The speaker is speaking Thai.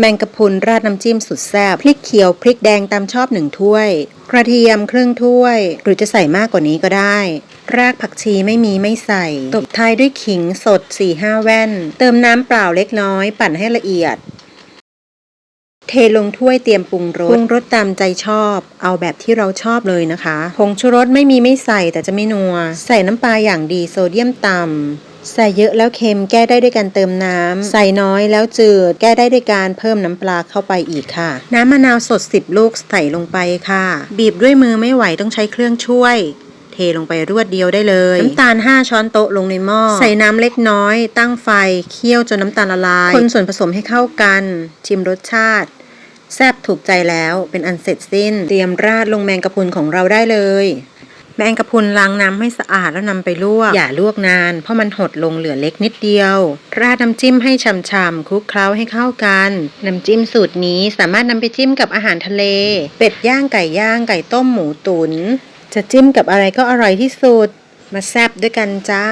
แมงกะพรุนราดน้ำจิ้มสุดแซ่บพริกเขียวพริกแดงตามชอบหนึ่งถ้วย กระเทียมครึ่งถ้วย หรือจะใส่มากกว่านี้ก็ได้ รากผักชีไม่มีไม่ใส่ ตบท้ายด้วยขิงสด 4-5 แว่น เติมน้ำเปล่าเล็กน้อย ปั่นให้ละเอียด เทลงถ้วยเตรียมปรุงรสปรุงรสตามใจชอบ เอาแบบที่เราชอบเลยนะคะผงชูรสไม่มีไม่ใส่แต่จะไม่นัว ใส่น้ำปลาอย่างดีโซเดียมต่ำ ใส่เยอะแล้วเค็มแก้ได้ด้วยการเติมน้ำ ใส่น้อยแล้วจืด แก้ได้ด้วยการเพิ่มน้ำปลาเข้าไปอีกค่ะ น้ำมะนาวสด 10 ลูกใส่ลงไปค่ะ บีบด้วยมือไม่ไหวต้องใช้เครื่องช่วยเทลงไปรวดเดียวได้เลย น้ำตาล 5 ช้อนโต๊ะลงในหม้อ ใส่น้ำเล็กน้อย ตั้งไฟ เคี่ยวจนน้ำตาลละลาย คนส่วนผสมให้เข้ากัน ชิมรสชาติ แซ่บถูกใจแล้วเป็นอันเสร็จสิ้น เตรียมราดลงแมงกะพรุนของเราได้เลย แมงกะพรุนล้างน้ำให้สะอาดแล้วนำไปลวก อย่าลวกนาน เพราะมันหดลงเหลือเล็กนิดเดียว ราดน้ำจิ้มให้ฉ่ำๆคลุกเคล้าให้เข้ากัน น้ำจิ้มสูตรนี้สามารถนำไปจิ้มกับอาหารทะเล เป็ดย่างไก่ย่างไก่ต้มหมูตุน๋นจะจิ้มกับอะไรก็อร่อยที่สุด มาแซบด้วยกันจ้า